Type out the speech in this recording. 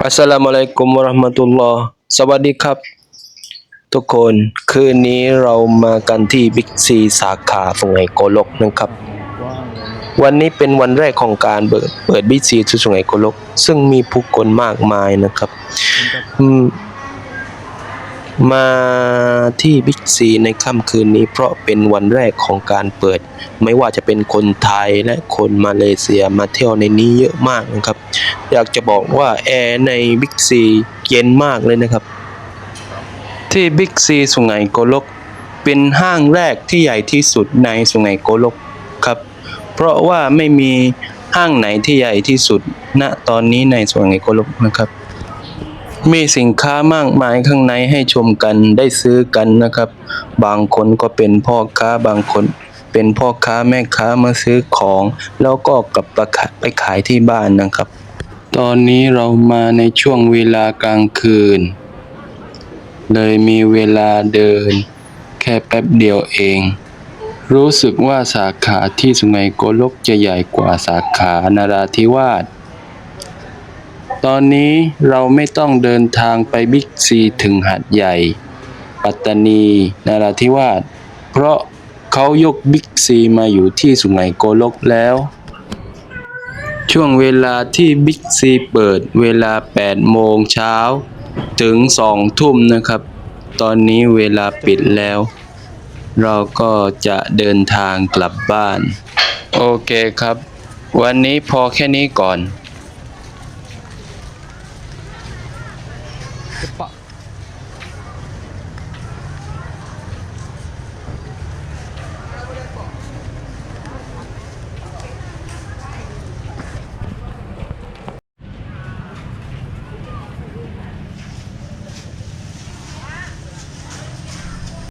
อัสสลามุอะลัยกุมวะราะห์มะตุลลอฮ์สวัสดีครับ ทุกคนคืนนี้เรามากันที่บิ๊กซีสาขาฝั่งไงโกลกนะครับ วันนี้เป็นวันแรกของการเปิดเปิดบิ๊กซีสุงไหงโกลก ซึ่งมีผู้คนมากมายนะครับ อืม มาที่บิ๊กซีในค่ำคืนนี้เพราะเป็นวันแรกของการเปิด ไม่ว่าจะเป็นคนไทยและคนมาเลเซียมาเที่ยวในนี้เยอะมากนะครับ อยากจะบอกว่าแอร์ในบิ๊กซีเย็นมากเลยนะครับ ที่บิ๊กซีสุไหงโกลก เป็นห้างแรกที่ใหญ่ที่สุดในสุไหงโกลกครับ เพราะว่าไม่มีห้างไหนที่ใหญ่ที่สุดณตอนนี้ในสุไหงโกลกนะครับ มีสินค้ามากมายข้างในให้ชมกันได้ซื้อกันนะครับ บางคนก็เป็นพ่อค้าบางคนเป็นพ่อค้าแม่ค้ามาซื้อของ แล้วก็กลับไปขายที่บ้านนะครับ ตอนนี้เรามาในช่วงเวลากลางคืน เลยมีเวลาเดิน แค่แป๊บเดียวเอง รู้สึกว่าสาขาที่สุไหงโกลกจะใหญ่กว่าสาขานาราธิวาส ตอนนี้เราไม่ต้องเดินทางไปบิ๊กซีถึงหัดใหญ่ ปัตตานีนาราธิวาสเพราะเขายกบิ๊กซีมาอยู่ที่สุไหงโกลกแล้ว ช่วงเวลาที่บิ๊กซีเปิดเวลา 8 โมงเช้า ถึง 2 ทุ่มนะครับ ตอนนี้เวลาปิดแล้ว เราก็จะเดินทางกลับบ้าน โอเคครับ วันนี้พอแค่นี้ก่อน Depak